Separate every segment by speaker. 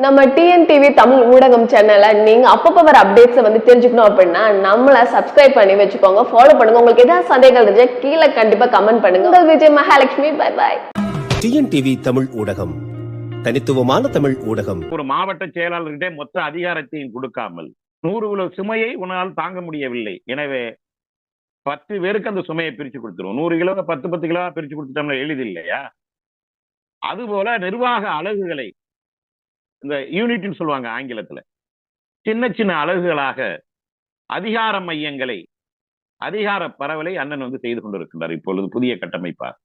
Speaker 1: நம்ம டிஎன்டிவி தமிழ் ஊடகம் சேனலை நீங்க அப்பப்போ வர அப்டேட்ஸை வந்து தெரிஞ்சுக்கணும் அப்படின்னா நம்மள சப்ஸ்கிரைப் பண்ணி வச்சுக்கோங்க ஃபாலோ பண்ணுங்க. உங்களுக்கு ஏதாவது சந்தேகங்கள் இருந்தா கீழே கண்டிப்பா கமெண்ட் பண்ணுங்க. உங்கள் Vijay Mahalakshmi bye bye
Speaker 2: TNTV Tamil ஊடகம் தனித்துவமான தமிழ் ஊடகம்.
Speaker 3: ஒரு மாவட்ட செயலாளர்கிட்ட மொத்த அதிகாரத்தையும் கொடுக்காமல் நூறு கிலோ சுமையை உன்னால் தாங்க முடியவில்லை. எனவே பத்து பேருக்கு அந்த சுமையை பிரிச்சு கொடுத்துரும் நூறு கிலோ பத்து பத்து கிலோ பிரிச்சு கொடுத்துட்டோம்னா எளிது இல்லையா அதுபோல நிர்வாக அலகுகளை இந்த யூனிட்னு சொல்லுவாங்க ஆங்கிலத்துல. சின்ன சின்ன அலகுகளாக அதிகார மையங்களை அதிகார பரவலை அண்ணன் வந்து செய்து கொண்டிருக்கின்றார் இப்பொழுது புதிய கட்டமைப்பார்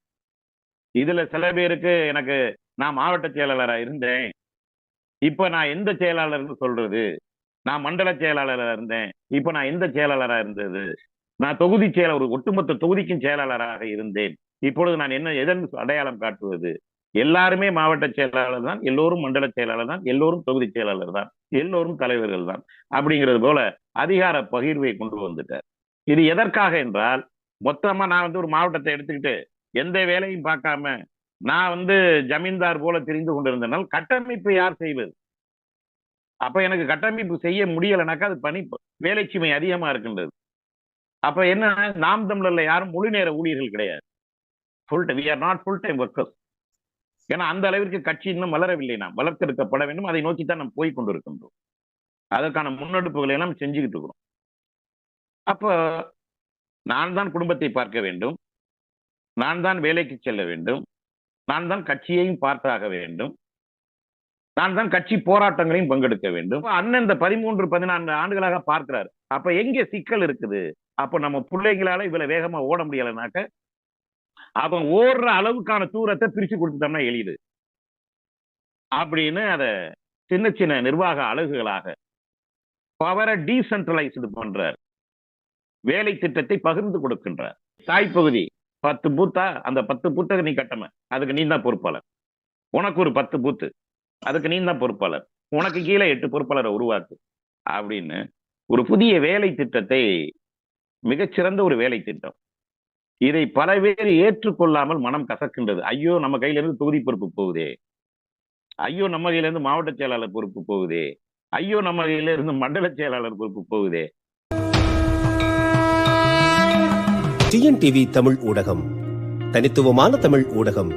Speaker 3: இதுல சில பேருக்கு எனக்கு நான் மாவட்ட செயலாளரா இருந்தேன். இப்ப நான் எந்த செயலாளர்னு சொல்றது? நான் மண்டல செயலாளரா இருந்தேன். இப்ப நான் எந்த செயலாளரா இருந்தது? நான் தொகுதி செயலர் ஒரு ஒட்டுமொத்த தொகுதிக்கும் செயலாளராக இருந்தேன். இப்பொழுது நான் என்ன எதன் அடையாளம் காட்டுவது? எல்லாருமே மாவட்ட செயலாளர் தான் எல்லோரும் மண்டல செயலாளர் தான் எல்லோரும் தொகுதி செயலாளர் தான் எல்லோரும் தலைவர்கள் தான் அப்படிங்கிறது போல அதிகார பகிர்வை கொண்டு வந்துட்டார். இது எதற்காக என்றால் மொத்தமா நான் வந்து ஒரு மாவட்டத்தை எடுத்துக்கிட்டு எந்த வேலையும் பார்க்காம நான் வந்து ஜமீன்தார் போல தெரிந்து கொண்டிருந்தனால் கட்டமைப்பு யார் செய்வது? அப்ப எனக்கு கட்டமைப்பு செய்ய முடியலைனாக்கா அது பணி வேலைச்சுமை அதிகமா இருக்கின்றது. அப்ப என்ன நாம் தமிழர்ல யாரும் முழு நேர ஊழியர்கள் கிடையாது. Full time we are not full time workers ஏன்னா அந்த அளவிற்கு கட்சி இன்னும் வளரவில்லை நாம். வளர்த்தெடுக்கப்பட வேண்டும். அதை நோக்கி தான் நாம் போய் கொண்டிருக்கின்றோம். அதற்கான முன்னெடுப்புகளை எல்லாம் செஞ்சுக்கிட்டு இருக்கிறோம். அப்போ நான் தான் குடும்பத்தை பார்க்க வேண்டும். நான் தான் வேலைக்கு செல்ல வேண்டும். நான் தான் கட்சியையும் பார்த்தாக வேண்டும். நான் தான் கட்சி போராட்டங்களையும் பங்கெடுக்க வேண்டும். அண்ணன் இந்த பதிமூன்று பதினான்கு ஆண்டுகளாக பார்க்கிறாரு. அப்ப எங்க சிக்கல் இருக்குது? அப்ப நம்ம பிள்ளைங்களால இவ்வளவு வேகமா ஓட முடியலைனாக்க அவன் ஓடுற அளவுக்கான தூரத்தை பிரிச்சு கொடுத்துட்டோம்னா எளிது. அப்படின்னு அத சின்ன சின்ன நிர்வாக அழகுகளாக பவரை டீசென்ட்ரலைஸ்டு பண்றார். வேலை திட்டத்தை பகிர்ந்து கொடுக்கின்றார். தாய் பகுதி பத்து பூத்தா அந்த பத்து பூத்தை நீ கட்டணும் அதுக்கு நீ தான் பொறுப்பாளர். உனக்கு ஒரு பத்து பூத்து அதுக்கு நீ தான் பொறுப்பாளர். உனக்கு கீழே எட்டு பொறுப்பாளரை உருவாக்கு அப்படின்னு ஒரு புதிய வேலை திட்டத்தை மிகச்சிறந்த ஒரு வேலை திட்டம். இதை பல பேர் ஏற்றுக்கொள்ளாமல் மனம் கசக்கின்றது. ஐயோ நம்ம கையில இருந்து தொகுதி பொறுப்பு போகுதே. ஐயோ நம்ம கையில இருந்து மாவட்ட செயலாளர் பொறுப்பு போகுதே. ஐயோ நம்ம கையில இருந்து மண்டல செயலாளர் பொறுப்பு போகுதே.
Speaker 2: டிஎன்டிவி தமிழ் ஊடகம். தனித்துவமான தமிழ் ஊடகம்.